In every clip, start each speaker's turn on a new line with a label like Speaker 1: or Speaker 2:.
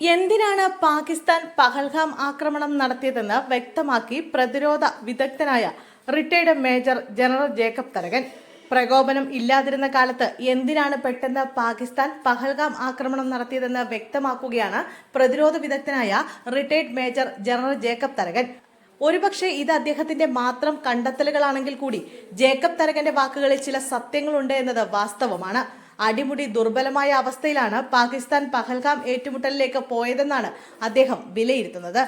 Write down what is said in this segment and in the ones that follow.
Speaker 1: എന്തിനാണ് പാകിസ്ഥാൻ പഹൽഗാം ആക്രമണം നടത്തിയതെന്ന് വ്യക്തമാക്കി പ്രതിരോധ വിദഗ്ധനായ retired major general Jacob Tharakan. പ്രകോപനം ഇല്ലാതിരുന്ന കാലത്ത് എന്തിനാണ് പെട്ടെന്ന് പാകിസ്ഥാൻ പഹൽഗാം ആക്രമണം നടത്തിയതെന്ന് വ്യക്തമാക്കുകയാണ് പ്രതിരോധ വിദഗ്ധനായ retired major general Jacob Tharakan. ഒരുപക്ഷെ ഇത് അദ്ദേഹത്തിന്റെ മാത്രം കണ്ടെത്തലുകളാണെങ്കിൽ കൂടി ജേക്കബ് തരകന്റെ വാക്കുകളിൽ ചില സത്യങ്ങളുണ്ട് എന്നത് വാസ്തവമാണ്. അടിമുടി ദുർബലമായ അവസ്ഥയിലാണ് പാകിസ്ഥാൻ പഹൽഗാം ഏറ്റുമുട്ടലിലേക്ക് പോയതെന്നാണ് അദ്ദേഹം വിലയിരുത്തുന്നത്.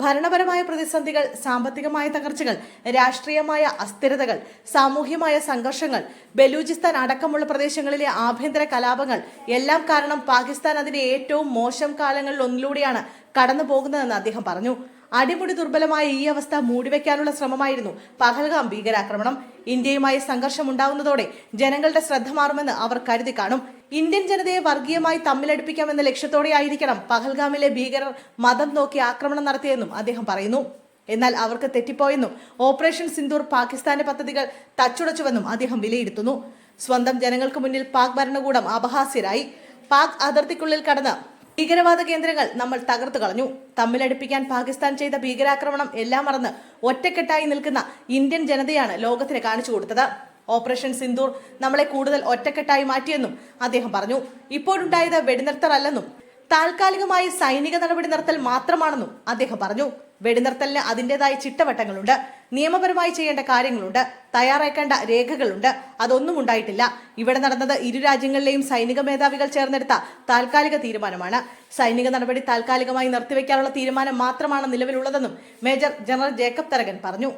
Speaker 1: ഭരണപരമായ പ്രതിസന്ധികൾ സാമ്പത്തികമായ തകർച്ചകൾ രാഷ്ട്രീയമായ അസ്ഥിരതകൾ സാമൂഹ്യമായ സംഘർഷങ്ങൾ ബലൂചിസ്ഥാൻ അടക്കമുള്ള പ്രദേശങ്ങളിലെ ആഭ്യന്തര കലാപങ്ങൾ എല്ലാം കാരണം പാകിസ്ഥാൻ അതിന്റെ ഏറ്റവും മോശം കാലങ്ങളിൽ ഒന്നിലൂടെയാണ് കടന്നു പോകുന്നതെന്ന് അദ്ദേഹം പറഞ്ഞു. അടിമുടി ദുർബലമായ ഈ അവസ്ഥ മൂടിവെക്കാനുള്ള ശ്രമമായിരുന്നു പഹൽഗാം ഭീകരാക്രമണം. ഇന്ത്യയുമായി സംഘർഷം ഉണ്ടാവുന്നതോടെ ജനങ്ങളുടെ ശ്രദ്ധ മാറുമെന്ന് അവർ കരുതി കാണും. ഇന്ത്യൻ ജനതയെ വർഗീയമായി തമ്മിലടുപ്പിക്കാമെന്ന ലക്ഷ്യത്തോടെയായിരിക്കണം പഹൽഗാമിലെ ഭീകരർ മതം നോക്കി ആക്രമണം നടത്തിയെന്നും അദ്ദേഹം പറയുന്നു. എന്നാൽ അവർക്ക് തെറ്റിപ്പോയെന്നും ഓപ്പറേഷൻ സിന്ദൂർ പാകിസ്ഥാന്റെ പദ്ധതികൾ തച്ചുടച്ചുവെന്നും അദ്ദേഹം വിലയിരുത്തുന്നു. സ്വന്തം ജനങ്ങൾക്ക് മുന്നിൽ പാക് ഭരണകൂടം അപഹാസ്യരായി. പാക് അതിർത്തിക്കുള്ളിൽ കടന്ന് ഭീകരവാദ കേന്ദ്രങ്ങൾ നമ്മൾ തകർത്തു കളഞ്ഞു. തമ്മിലടുപ്പിക്കാൻ പാകിസ്ഥാൻ ചെയ്ത ഭീകരാക്രമണം എല്ലാം മറന്ന് ഒറ്റക്കെട്ടായി നിൽക്കുന്ന ഇന്ത്യൻ ജനതയാണ് ലോകത്തിന് കാണിച്ചു കൊടുത്തത്. ഓപ്പറേഷൻ സിന്ദൂർ നമ്മളെ കൂടുതൽ ഒറ്റക്കെട്ടായി മാറ്റിയെന്നും അദ്ദേഹം പറഞ്ഞു. ഇപ്പോഴുണ്ടായത് വെടിനിർത്തലല്ലെന്നും താൽക്കാലികമായി സൈനിക നടപടി നിർത്തൽ മാത്രമാണെന്നും അദ്ദേഹം പറഞ്ഞു. വെടിനിർത്തലിന് അതിന്റെതായ ചിട്ടവട്ടങ്ങളുണ്ട്. നിയമപരമായി ചെയ്യേണ്ട കാര്യങ്ങളുണ്ട്. തയ്യാറാക്കേണ്ട രേഖകളുണ്ട്. അതൊന്നും ഉണ്ടായിട്ടില്ല. ഇവിടെ നടന്നത് ഇരു രാജ്യങ്ങളിലെയും സൈനിക മേധാവികൾ ചേർന്നെടുത്ത താൽക്കാലിക തീരുമാനമാണ്. സൈനിക നടപടി താൽക്കാലികമായി നിർത്തിവെക്കാനുള്ള തീരുമാനം മാത്രമാണ് നിലവിലുള്ളതെന്നും മേജർ ജനറൽ ജേക്കബ് തരകൻ പറഞ്ഞു.